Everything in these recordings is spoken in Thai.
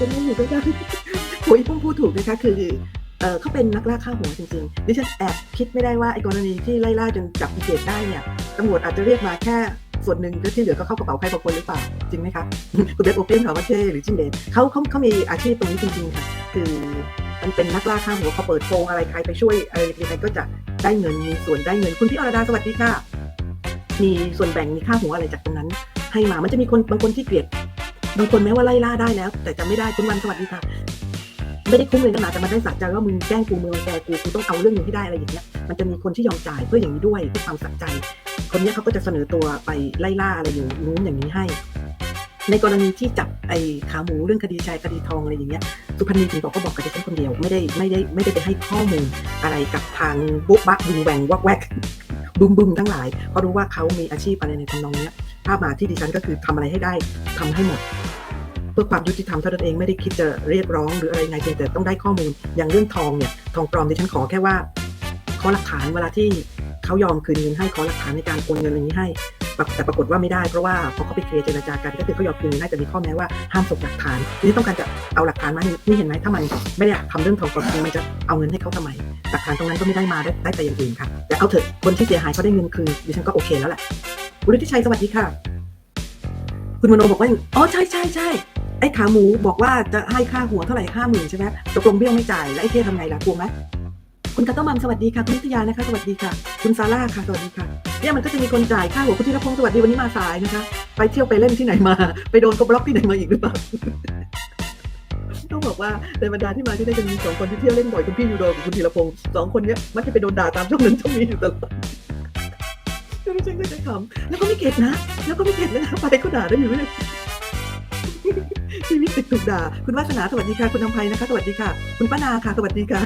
จะไม่อยู่ด้วยกันโอ้ยพุ่งพูดถูกนะคะคือเออเขาเป็นนักล่าฆ่าหัวจริงๆดิฉันแอบคิดไม่ได้ว่าไอ้กรณีที่ไล่ล่าจนจับอีเกตได้เนี่ยตำรวจอาจจะเรียกมาแค่ส่วนหนึ่งแล้วที่เหลือก็เข้ากระเป๋าใครบางคนหรือเปล่า จริงไหมคะคุณเบสโอเปียนถามว่าเช่หรือจินเดนเขาเขาเขามีอาชีพตรงนี้จริงๆค่ะคือมันเป็นนักล่าฆ่าหัวเขาเปิดโปงอะไรใครไปช่วยอะไรยังไงก็จะได้เงินมีส่วนได้เงินคุณพี่อรดาสวัสดีค่ะมีส่วนแบ่งมีค่าหัวอะไรจากตรงนั้น ให้มามันจะมีคนบางคนที่เกลียด บางคนแม้ว่าไล่ล่าได้แล้ว แต่จะไม่ได้คุณวันสวัสดีค่ะ ไม่ได้คุ้มเลยขนาดแต่มันได้สักใจว่ามึงแกล้งกูมึงรังแกกูกูต้องเอาเรื่องนี้ให้ได้อะไรอย่างเงี้ยมันจะมีคนที่ยอมจ่ายเพื่ออย่างนี้ด้วยเพื่อความสักใจ คนเนี้ยเขาก็จะเสนอตัวไปไล่ล่าอะไรอย่างนู้นอย่างนี้ให้ ในกรณีที่จับไอ้ขาหมูเรื่องคดีชายคดีทองอะไรอย่างเงี้ยสุพรรณีถึงบอกก็บอกกับดิฉันคนเดียวไม่ได้ไม่ได้ไม่ได้ไปให้ข้อมูลอะไรกับทางบุ๊กบักบึงแหวงวักแวกบึมบึมทั้งหลายเพราะรู้ว่าเขามีอาชีพอะไรในทำนองเนี้ยถ้ามาที่ดิฉันก็คือทำอะไรให้ได้ทำให้หมด พื่อความยุติธรรมเท่านั้นเองไม่ได้คิดจะเรียกร้องหรืออะไรไงเพียงแต่ต้องได้ข้อมูล อย่างเรื่องทองเนี่ยทองปลอมดิฉันขอแค่ว่าขอหลักฐานเวลาที่เขายอมคืนเงินให้ขอหลักฐานในการโอนเงินอะไรนี้ให้แต่ปรากฏว่าไม่ได้เพราะว่าพอเขาไปเคลียร์เจรจากันก็คือเขายอมคืนเงินให้แต่มีข้อแม้ว่าห้ามส่งหลักฐานทีนี่ต้องการจะเอาหลักฐานมานี่เห็นไหมถ้ามันไม่ได้ทำเรื่องทองปลอมมันจะเอาเงินให้เขาทำไมหลักฐานตรงนั้นก็ไม่ได้มาได้ได้แต่อย่างอื่นค่ะแต่เอาเถอะคนที่เสียหายเขาได้เงินคืนดิฉันก็โอเคแล้วแหละคุณฤทธิชัยสวัสดีค่ะ คุณมโนบอกว่าอ๋อใช่ใช่ใช่ ไอ้ขาหมูบอกว่าจะให้ค่าหัวเท่าไหร่ห้าหมื่นใช่ไหมตกลงเบี้ยไม่จ่ายแล้วไอ้เท่ทำไงล่ะกลัวไหมคุณกาต้อมัมสวัสดีค่ะคุณนิตยานะคะสวัสดีค่ะ คุณซาร่าค่ะสวัสดีค่ะเนี่ยมันก็จะมีคนจ่ายค่าหัวคุณธีรพงศ์สวัสดีวันนี้มาสายนะคะ ไปเที่ยวไปเล่นที่ไหนมา ไปโดนกบล็อกที่ไหนมาอีกหรือเปล่าต้องบอกว่าในบรรดาที่มาที่ได้จะมีสองคนที่เที่ยวเล่นบ่อยคุณพี่ยูโดกับคุณธีรพงศ์สองคนเนี้ยมักจะไปโดนด่าตามช่องนั้นช่องนี้อยู่ตลอดแล้วไม่ใช่ก็จะขำแล้วก็ไม่เข็ดนะ แล้วก็ไม่เข็ดเลยนะไปก็ด่าได้อยู่เรื่อย ชีวิตติดถูกด่า คุณวาสนาสวัสดีค่ะ คุณอภัยนะคะ สวัสดีค่ะ คุณป้านาค่ะ สวัสดีค่ะ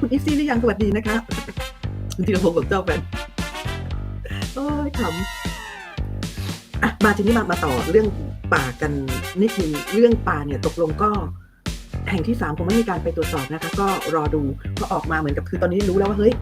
คุณอีซี่หรือยังสวัสดีนะคะคุณธีรพงศ์กับเจ้าแฟนโอ้ยขำอะมาทีนี้มามาต่อเรื่องป่ากันนิดนึงเรื่องป่าเนี่ยตกลงก็แห่งที่สามคงไม่มีการไปตรวจสอบนะคะ ก็รอดูก็ออกมาเหมือนกับคือตอนนี้รู้แล้วว่าเฮ้ย